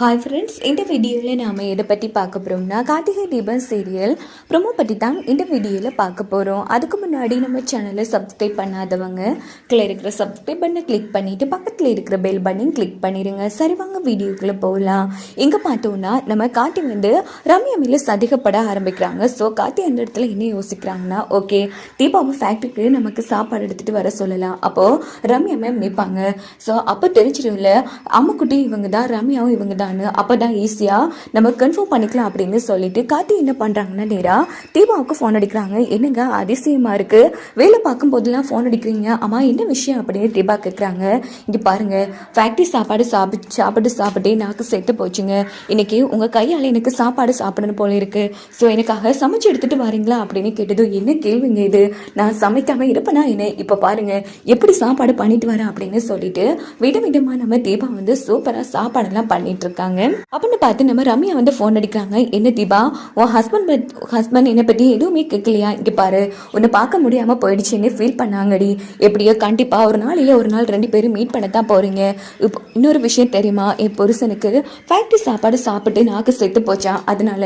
Hi friends இந்த வீடியோவில் நாம் எதை பற்றி பார்க்க போகிறோம்னா கார்த்திகை தீபம் சீரியல் ப்ரொமோ பற்றி தான் இந்த வீடியோவில் பார்க்க போகிறோம் அதுக்கு முன்னாடி நம்ம சேனலை சப்ஸ்கிரைப் பண்ணாதவங்க கீழே இருக்கிற சப்ஸ்கிரைப் பண்ண கிளிக் பண்ணிவிட்டு பக்கத்தில் இருக்கிற பெல் பட்டன் கிளிக் பண்ணிடுங்க சரி வாங்க வீடியோக்குள்ளே போகலாம் இங்கே பார்த்தோம்னா நம்ம காட்டி வந்து ரம்யா மேலே சதிகப்பட ஆரம்பிக்கிறாங்க. ஸோ கார்த்தி அந்த இடத்துல என்ன யோசிக்கிறாங்கன்னா ஓகே தீபாவை ஃபேக்ட்ரிக்கு நமக்கு சாப்பாடு எடுத்துகிட்டு வர சொல்லலாம். அப்போது ரம்யா மேம் நிற்பாங்க ஸோ அப்போ தெரிஞ்சிடும்ல அம்முக்குட்டி இவங்க தான் ரம்யாவும் இவங்க தான். அப்போ தான் ஈஸியாக நம்ம கன்ஃபார்ம் பண்ணிக்கலாம் அப்படின்னு சொல்லிட்டு கார்த்தி என்ன பண்ணுறாங்கன்னா நேராக தீபாவுக்கு ஃபோன் அடிக்கிறாங்க. என்னங்க அதிசயமாக இருக்குது வேலை பார்க்கும் போதெல்லாம் ஃபோன் அடிக்கிறீங்க? அம்மா என்ன விஷயம் அப்படின்னு தீபா கேட்குறாங்க இங்கே பாருங்கள் ஃபேக்ட்ரி சாப்பாடு சாப்பிட்டு சாப்பிட்டு சாப்பிட்டே நாக்கு செத்து போச்சுங்க. இன்றைக்கி உங்கள் கையால் எனக்கு சாப்பாடு சாப்பிடணும் போல இருக்குது ஸோ எனக்காக சமைச்சு எடுத்துகிட்டு வரீங்களா அப்படின்னு கேட்டதும் என்ன கேள்விங்க இது? நான் சமைக்காமல் இருப்பேனா என்ன? இப்போ பாருங்கள் எப்படி சாப்பாடு பண்ணிட்டு வரேன் அப்படின்னு சொல்லிட்டு விதவிதமாக நம்ம தீபா வந்து சூப்பராக சாப்பாடெல்லாம் பண்ணிகிட்ருக்கு இருக்காங்க. அப்படின்னு பார்த்து நம்ம ரம்யா வந்து ஃபோன் அடிக்கிறாங்க. என்ன தீபா உன் ஹஸ்பண்ட் ஹஸ்பண்ட் என்னை பற்றி எதுவுமே கேட்கலையா? இங்கே பாரு உன்னை பார்க்க முடியாமல் போயிடுச்சுன்னு ஃபீல் பண்ணாங்கடி. எப்படியோ கண்டிப்பாக ஒரு நாள் இல்லை ஒரு நாள் ரெண்டு பேரும் மீட் பண்ண தான் போகிறீங்க இப்போ இன்னொரு விஷயம் தெரியுமா? என் புருஷனுக்கு ஃபேக்ட்ரி சாப்பாடு சாப்பிட்டு நாக்கு செத்து போச்சான் அதனால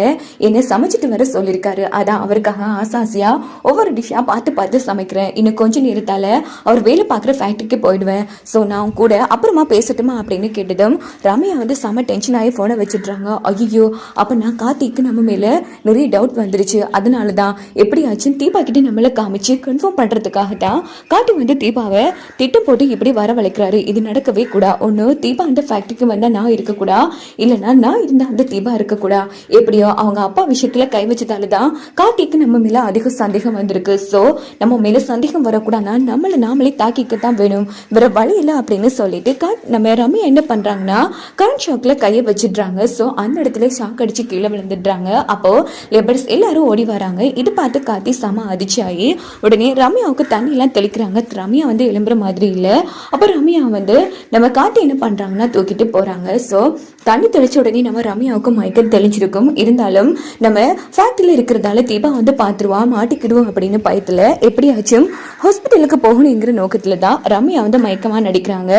என்னை சமைச்சிட்டு வர சொல்லியிருக்காரு. அதான் அவருக்காக ஆசாசியாக ஒவ்வொரு டிஷ்ஷாக பார்த்து பார்த்து சமைக்கிறேன். இன்னும் கொஞ்சம் நேரத்தால் அவர் வேலை பார்க்குற ஃபேக்ட்ரிக்கு போயிடுவேன். ஸோ நான் கூட அப்புறமா பேசட்டுமா? அப்படின்னு கேட்டதும் ரம்யா வந்து செம டென்ஷன் ஆகி ஃபோனை வச்சுட்றாங்க. ஐயோ அப்போ நான் கார்த்திக்கு நம்ம மேலே நிறைய டவுட் வந்துருச்சு. அதனால தான் எப்படியாச்சும் தீபா நம்மளை காமிச்சு கன்ஃபார்ம் பண்ணுறதுக்காக தான் கார்த்திக் வந்து தீபாவை திட்டம் போட்டு இப்படி வரவழைக்கிறாரு. இது நடக்கவே கூடா. ஒன்று தீபா அந்த ஃபேக்ட்ரிக்கு வந்தால் நான் இருக்கக்கூடா? இல்லைன்னா நான் இருந்தால் அந்த தீபா இருக்கக்கூடா? எப்படியோ அவங்க அப்பா விஷயத்தில் கை வச்சதால தான் கார்த்திக்கு நம்ம மேலே அதிக சந்தேகம் வந்திருக்கு. ஸோ நம்ம மேலே சந்தேகம் வரக்கூடாதுன்னா நம்மளை நாமளே தாக்கிக்க தான் வேணும். வேற வழி இல்லை அப்படின்னு சொல்லிட்டு கா நம்ம ரம்யா என்ன பண்ணுறாங்கன்னா கரண்ட் ஷாக்கில் கையை வச்சிடுறாங்க. ஸோ அந்த இடத்துல ஷாக் அடிச்சு கீழே விழுந்துடுறாங்க. அப்போ லேபர்ஸ் எல்லாரும் ஓடி வராங்க. இது பார்த்து காத்தி செம அதிர்ச்சி ஆகி உடனே ரம்யாவுக்கு தண்ணியெல்லாம் தெளிக்கிறாங்க. ரம்யா வந்து எழும்புற மாதிரி இல்லை. அப்போ ரம்யா வந்து நம்ம காத்தி என்ன பண்ணுறாங்கன்னா தூக்கிட்டு போகிறாங்க ஸோ தண்ணி தெளிச்ச உடனே நம்ம ரம்யாவுக்கும் மயக்கம் தெளிஞ்சிருக்கும். இருந்தாலும் நம்ம ஃபேக்ட்ரியில் இருக்கிறதால தீபா வந்து பார்த்துருவா மாட்டிக்கிடுவோம் அப்படின்னு பயத்தில் எப்படியாச்சும் ஹாஸ்பிட்டலுக்கு போகணுங்கிற நோக்கத்தில் தான் ரம்யா வந்து மயக்கமாக நடிக்கிறாங்க.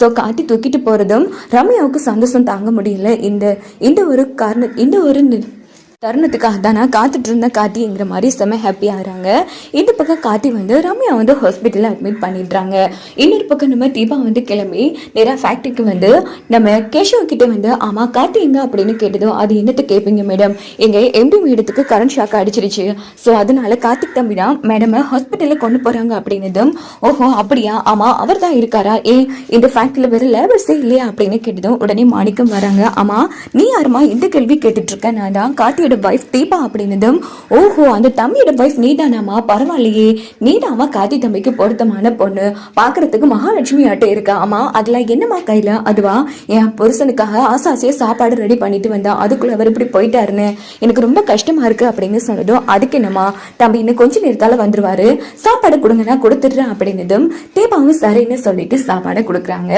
ஸோ காட்டி தூக்கிட்டு போகிறதும் ரம்யாவுக்கு சந்தோஷம் தாங்க முடியல. இந்த இந்த ஒரு காரணம் இந்த ஒரு தருணத்துக்காக தானே நான் காத்துட்டு இருந்த கார்த்திங்கிற மாதிரி செம ஹாப்பி ஆகிறாங்க. இந்த பக்கம் கார்த்தி வந்து ரம்யா வந்து ஹாஸ்பிட்டலில் அட்மிட் பண்ணிடுறாங்க. இன்னொரு பக்கம் நம்ம தீபா வந்து கிளம்பி நேராக ஃபேக்ட்ரிக்கு வந்து நம்ம கேஷவ கிட்ட வந்து ஆமாம் கார்த்தி எங்க? அப்படின்னு கேட்டதும் அது என்னத்தை கேட்பீங்க மேடம் எங்கள் எம்டி மேடத்துக்கு கரண்ட் ஷாக் அடிச்சிருச்சு. ஸோ அதனால கார்த்திக் தம்பி தான் மேடமை ஹாஸ்பிட்டலில் கொண்டு போகிறாங்க அப்படின்னதும் ஓஹோ அப்படியா? ஆமாம் அவர் தான் இருக்காரா? ஏன் இந்த ஃபேக்ட்ரியில் வேறு லேபர்ஸே இல்லையா? அப்படின்னு கேட்டதும் உடனே மாணிக்கம் வராங்க ஆமாம் நீ யாருமா? இந்த கேள்வி கேட்டுட்டு இருக்க நான் தான் தம்பியோட ஒய்ஃப் தீபா அப்படின்னதும் ஓஹோ அந்த தம்பியோட ஒய்ஃப் நீதானாமா பரவாயில்லையே. நீதாமா கார்த்தி தம்பிக்கு பொருத்தமான பொண்ணு. பார்க்கறதுக்கு மகாலட்சுமி ஆட்டே இருக்கா? ஆமா அதில் என்னம்மா கையில? அதுவா? என் புருஷனுக்காக ஆசாசியாக சாப்பாடு ரெடி பண்ணிட்டு வந்தா அதுக்குள்ள அவர் இப்படி போயிட்டாருன்னு. எனக்கு ரொம்ப கஷ்டமா இருக்கு அப்படின்னு சொன்னதும் அதுக்கு என்னம்மா? தம்பி இன்னும் கொஞ்ச நேரத்தால வந்துருவாரு. சாப்பாடு கொடுங்க நான் கொடுத்துட்றேன் அப்படின்னதும் தீபாவும் சரின்னு சொல்லிட்டு சாப்பாடை கொடுக்குறாங்க.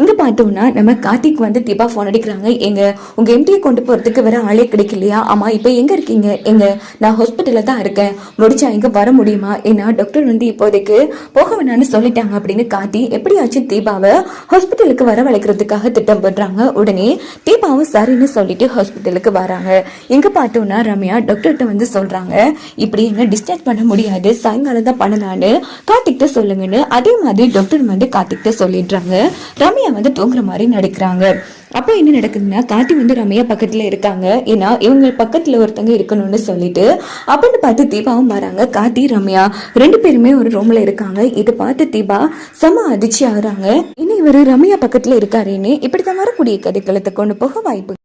இங்க பார்த்தோம்னா நம்ம கார்த்திக் வந்து தீபா ஃபோன் அடிக்கிறாங்க. எங்க உங்க எம்டியை கொண்டு போறதுக்கு வேற ஆளே கிடைக்கலையா? ஆமா இப்போ எங்கே இருக்கீங்க? எங்க? நான் ஹாஸ்பிட்டலில் தான் இருக்கேன். முடிச்சா இங்கே வர முடியுமா? ஏன்னா டாக்டர் வந்து இப்போதைக்கு போக வேணாம்னு சொல்லிட்டாங்க அப்படின்னு காட்டி எப்படியாச்சும் தீபாவை ஹாஸ்பிட்டலுக்கு வரவழைக்கிறதுக்காக திட்டம் போடுறாங்க. உடனே தீபாவும் சரின்னு சொல்லிட்டு ஹாஸ்பிட்டலுக்கு வராங்க. எங்கே பார்த்தோம்னா ரம்யா டாக்டர்கிட்ட வந்து சொல்கிறாங்க இப்படி என்ன டிஸ்சார்ஜ் பண்ண முடியாது சாயங்காலம் தான் பண்ணலான்னு கார்த்திக்கிட்ட சொல்லுங்கன்னு. அதே மாதிரி டாக்டர் வந்து கார்த்திக்கிட்ட சொல்லிடுறாங்க. ரம்யா வந்து தூங்குற மாதிரி நடிக்கிறாங்க. அப்போ என்ன நடக்குதுன்னா காட்டி வந்து ரம்யா பக்கத்தில் இருக்காங்க. ஏன்னா இவங்க பக்கத்தில் ஒருத்தங்க இருக்கணும்னு சொல்லிட்டு அப்படின்னு பார்த்து தீபாவும் வராங்க. காத்தி ரம்யா ரெண்டு பேருமே ஒரு ரூம்ல இருக்காங்க. இதை பார்த்து தீபா செம அதிர்ச்சி ஆகுறாங்க. இனி இவர் ரம்யா பக்கத்தில் இருக்காருன்னு இப்படித்தான் வரக்கூடிய கதைக்களத்தை கொண்டு போக வாய்ப்பு